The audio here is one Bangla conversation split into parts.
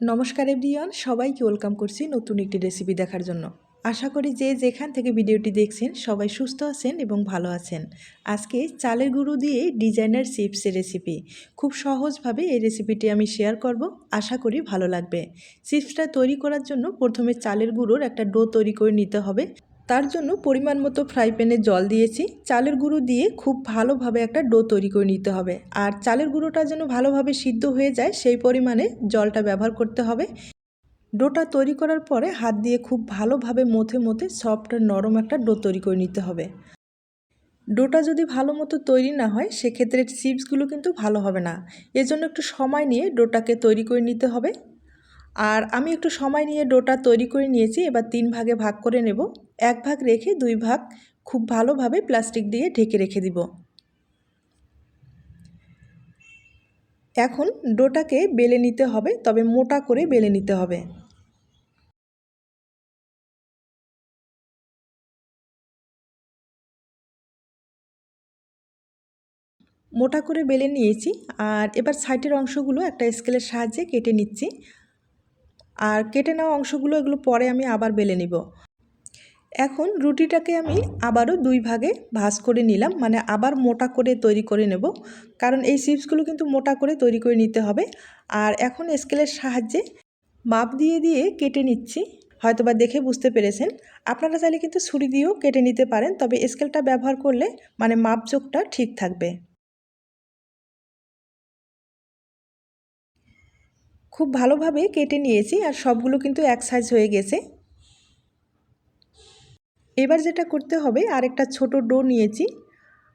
নমস্কার এভরিওয়ান, সবাইকে ওয়েলকাম করছি নতুন একটি রেসিপি দেখার জন্য। আশা করি যে যেখান থেকে ভিডিওটি দেখছেন, সবাই সুস্থ আছেন এবং ভালো আছেন। আজকে চালের গুঁড়ো দিয়ে ডিজাইনার চিপসের রেসিপি। খুব সহজভাবে এই রেসিপিটি আমি শেয়ার করব, আশা করি ভালো লাগবে। চিপসটা তৈরি করার জন্য প্রথমে চালের গুঁড়োর একটা ডো তৈরি করে নিতে হবে। তার জন্য পরিমাণ মতো ফ্রাই প্যানে জল দিয়েছি। চালের গুঁড়ো দিয়ে খুব ভালোভাবে একটা ডো তৈরি করে নিতে হবে। আর চালের গুঁড়োটা যেন ভালোভাবে সিদ্ধ হয়ে যায়, সেই পরিমাণে জলটা ব্যবহার করতে হবে। ডোটা তৈরি করার পরে হাত দিয়ে খুব ভালোভাবে মথে মথে সফট নরম একটা ডো তৈরি করে নিতে হবে। ডোটা যদি ভালো মতো তৈরি না হয়, সেক্ষেত্রে চিপসগুলো কিন্তু ভালো হবে না। এজন্য একটু সময় নিয়ে ডোটাকে তৈরি করে নিতে হবে। আর আমি একটু সময় নিয়ে ডোটা তৈরি করে নিয়েছি, এবার তিন ভাগে ভাগ করে নেব। এক ভাগ রেখে দুই ভাগ খুব ভালোভাবে প্লাস্টিক দিয়ে ঢেকে রেখে দিব। এখন ডোটাকে বেলে নিতে হবে, তবে মোটা করে বেলে নিতে হবে। মোটা করে বেলে নিয়েছি, আর এবার সাইডের অংশগুলো একটা স্কেলের সাহায্যে কেটে নিচ্ছি। আর কেটে নেওয়া অংশগুলো এগুলো পরে আমি আবার বেলে নিব। এখন রুটিটাকে আমি আবারও দুই ভাগে ভাজ করে নিলাম মানে আবার মোটা করে তৈরি করে নেব। কারণ এই চিপসগুলো কিন্তু মোটা করে তৈরি করে নিতে হবে। আর এখন স্কেলের সাহায্যে মাপ দিয়ে দিয়ে কেটে নিচ্ছি। হয়তোবা দেখে বুঝতে পেরেছেন। আপনারা চাইলে কিন্তু ছুরি দিয়েও কেটে নিতে পারেন, তবে স্কেলটা ব্যবহার করলে মানে মাপযোগটা ঠিক থাকবে। খুব ভালোভাবে কেটে নিয়েছি, আর সবগুলো কিন্তু এক সাইজ হয়ে গেছে। এবার যেটা করতে হবে আর একটা ছোট ডো নিয়েছি।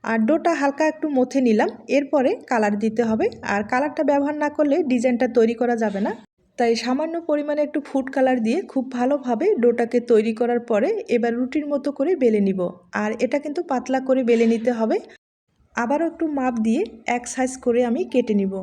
আর ডোটা হালকা একটু মথে নিলাম, এরপরে কালার দিতে হবে। আর কালারটা ব্যবহার না করলে ডিজাইনটা তৈরি করা যাবে না। তাই সামান্য পরিমাণে একটু ফুড কালার দিয়ে খুব ভালোভাবে ডোটাকে তৈরি করার পরে এবার রুটির মতো করে বেলে নিব। আর এটা কিন্তু পাতলা করে বেলে নিতে হবে। আবারও একটু মাপ দিয়ে এক সাইজ করে আমি কেটে নিব।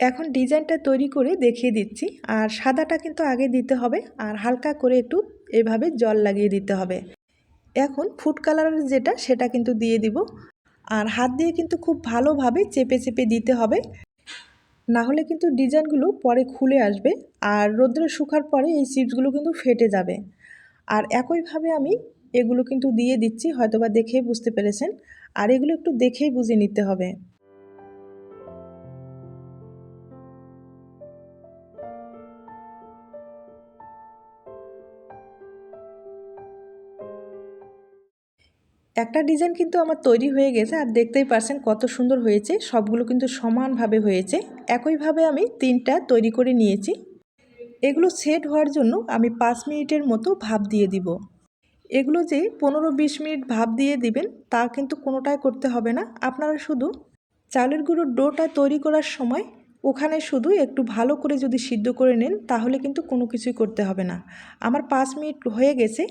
এখন ডিজাইনটা তৈরি করে দেখিয়ে দিচ্ছি। আর সাদাটা কিন্তু আগে দিতে হবে আর হালকা করে একটু এভাবে জল লাগিয়ে দিতে হবে। এখন ফুড কালারের যেটা, সেটা কিন্তু দিয়ে দিব। আর হাত দিয়ে কিন্তু খুব ভালোভাবে চেপে চেপে দিতে হবে। না হলে কিন্তু ডিজাইনগুলো পরে খুলে আসবে আর রোদ্রে শুকার পরে এই চিপসগুলো কিন্তু ফেটে যাবে। আর একইভাবে আমি এগুলো কিন্তু দিয়ে দিচ্ছি, হয়তোবা দেখেই বুঝতে পেরেছেন। আর এগুলো একটু দেখেই বুঝে নিতে হবে। একটা ডিজাইন কিন্তু আমার তৈরি হয়ে গেছে আর দেখতেই পারছেন কত সুন্দর হয়েছে, সবগুলো কিন্তু সমানভাবে হয়েছে। একইভাবে আমি তিনটা তৈরি করে নিয়েছি। এগুলো সেট হওয়ার জন্য আমি পাঁচ মিনিটের মতো ভাপ দিয়ে দিব। এগুলো যে পনেরো বিশ মিনিট ভাপ দিয়ে দিবেন, তা কিন্তু কোনোটাই করতে হবে না। আপনারা শুধু চালের গুঁড়োর ডোটা তৈরি করার সময় ওখানে শুধু একটু ভালো করে যদি সিদ্ধ করে নেন, তাহলে কিন্তু কোনো কিছুই করতে হবে না। আমার পাঁচ মিনিট হয়ে গেছে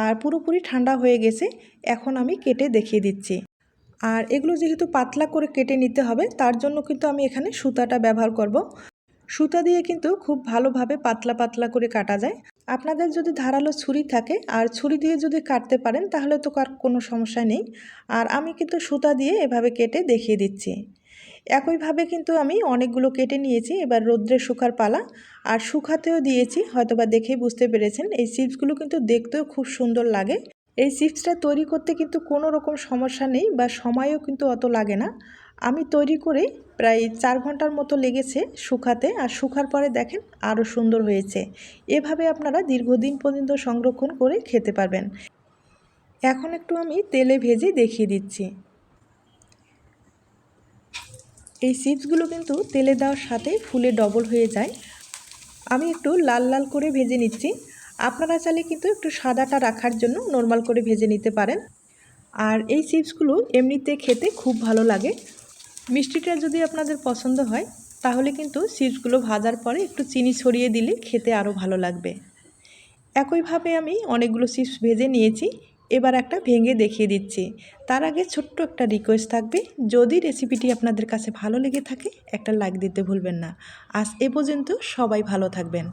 আর পুরোপুরি ঠান্ডা হয়ে গেছে, এখন আমি কেটে দেখিয়ে দিচ্ছি। আর এগুলো যেহেতু পাতলা করে কেটে নিতে হবে, তার জন্য কিন্তু আমি এখানে সুতাটা ব্যবহার করব। সুতা দিয়ে কিন্তু খুব ভালোভাবে পাতলা পাতলা করে কাটা যায়। আপনাদের যদি ধারালো ছুরি থাকে আর ছুরি দিয়ে যদি কাটতে পারেন, তাহলে তো কার কোনো সমস্যা নেই। আর আমি কিন্তু সুতা দিয়ে এভাবে কেটে দেখিয়ে দিচ্ছি। একইভাবে কিন্তু আমি অনেকগুলো কেটে নিয়েছি, এবার রোদ্রে শুকার পালা। আর শুকাতেও দিয়েছি, হয়তোবা দেখেই বুঝতে পেরেছেন, এই চিপসগুলো কিন্তু দেখতেও খুব সুন্দর লাগে। এই চিপসটা তৈরি করতে কিন্তু কোনো রকম সমস্যা নেই বা সময়ও কিন্তু অত লাগে না। আমি তৈরি করে প্রায় চার ঘণ্টার মতো লেগেছে শুকাতে, আর শুকার পরে দেখেন আরও সুন্দর হয়েছে। এভাবে আপনারা দীর্ঘদিন পর্যন্ত সংরক্ষণ করে খেতে পারবেন। এখন একটু আমি তেলে ভেজে দেখিয়ে দিচ্ছি। এই চিপসগুলো কিন্তু তেলে দেওয়ার সাথে ফুলে ডবল হয়ে যায়। আমি একটু লাল লাল করে ভেজে নিচ্ছি। আপনারা চাইলে কিন্তু একটু সাদাটা রাখার জন্য নর্মাল করে ভেজে নিতে পারেন। আর এই চিপসগুলো এমনিতে খেতে খুব ভালো লাগে। মিষ্টিটা যদি আপনাদের পছন্দ হয়, তাহলে কিন্তু চিপসগুলো ভাজার পরে একটু চিনি ছড়িয়ে দিলে খেতে আরও ভালো লাগবে। একইভাবে আমি অনেকগুলো চিপস ভেজে নিয়েছি। এবার একটা ভেঙে দেখিয়ে দিচ্ছি। তার আগে ছোট্ট একটা রিকোয়েস্ট থাকবে। যদি রেসিপিটি আপনাদের কাছে ভালো লেগে থাকে, একটা লাইক দিতে ভুলবেন না। আজ এ পর্যন্ত সবাই ভালো থাকবেন।